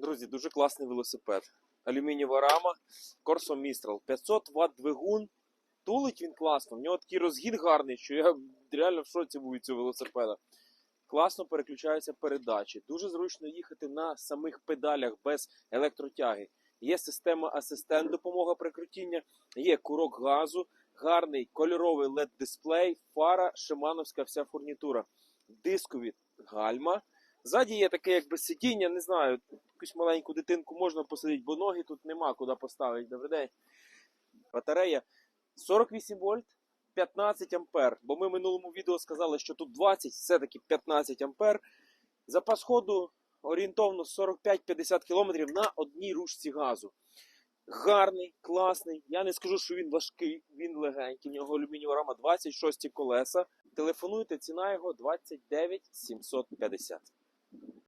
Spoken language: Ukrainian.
Друзі, дуже класний велосипед. Алюмінієва рама, Corso Mistral. 500 Вт двигун. Тулить він класно. В нього такий розгін гарний, що я реально в шоці був від цього велосипеда. Класно переключаються передачі. Дуже зручно їхати на самих педалях без електротяги. Є система асистент допомога при крутінні, є курок газу, гарний кольоровий led дисплей, фара, шимановська вся фурнітура, дискові гальма. Ззаді є таке якби сидіння, не знаю, якусь маленьку дитинку можна посадити, бо ноги тут нема куди поставити. Добрий день. Батарея 48 вольт, 15 ампер. Бо ми в минулому відео сказали, що тут 20, все-таки 15 ампер. Запас ходу орієнтовно 45-50 км на одній ручці газу. Гарний, класний. Я не скажу, що він важкий, він легенький. В нього алюмінієва рама 26 колеса. Телефонуйте, ціна його 29 750.